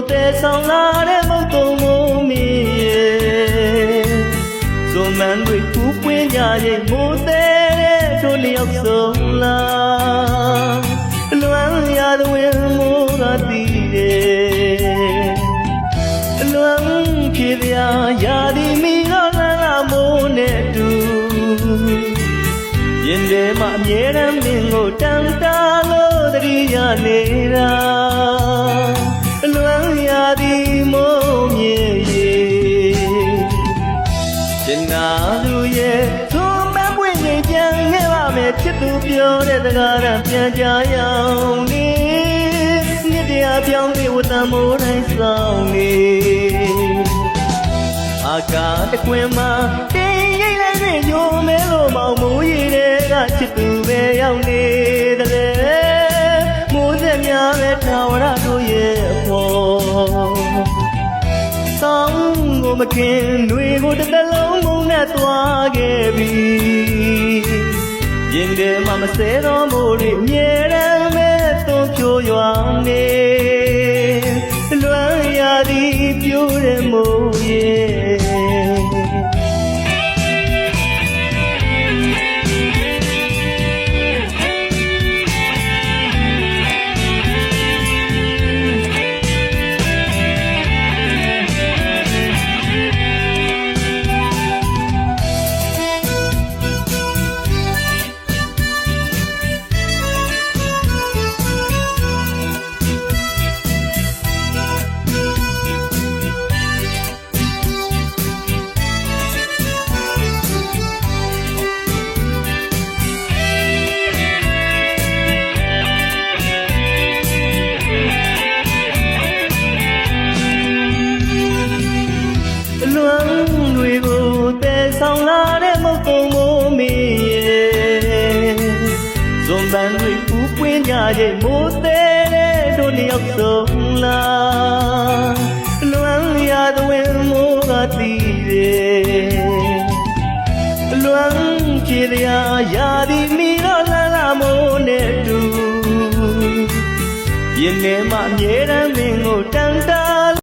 ဆောင်လာတဲ့မုတ်တုံမိုးမီရဲ့ဇုံမန်တွေပူပွင့်ကြရဲ့မိုးသေးတဲ့တို့လျောက်ဆုံးလာလွမ်းရသဝင်မိုးကတည်တယ်အလွန်ပြေပြာရာဒီမီတော့လာလာမိုးနဲ့တူရင်ထဲမှာအမြဲတမ်းမင်းကိုတန်တာလို့တတိယနေ မယ်ချစ်သူပြောတဲ့စကားနဲ့ပြန်ကြရအောင်လေမြစ်တရားပြောင်းပြီးဝတ္တမိုးတိုင်းဆောင်နေအာကာတကွင်မှာတင်းရိတ်လိုက်တွင်ညိုမဲလို့မောင်မိုးရည်တွေကချစ်သူပဲရောက်နေတယ်မိုးစက်များပဲထာဝရတို့ရဲ့အဖို့ဆောင်းကိုမခင်တွေကိုတစ်သက်လုံးမုန်းနဲ့သွားခဲ့ပြီ ရင်ထဲမှာမဆဲသောမိုးတွေမြဲတ ဆောင်လာတဲ့မုတ်ကုံမိုးမီရဲ့ဇွန်ပန်းတွေပူပွင့်ကြရဲ့မိုးသေးတဲ့တို့လျောက်ဆုံးလာအလွမ်းရသဝင်မိုးကတည်တယ်အလွမ်းကြည်တရားရာဒီမီတော့လာလာမိုးနဲ့တူရင်ထဲမှာအ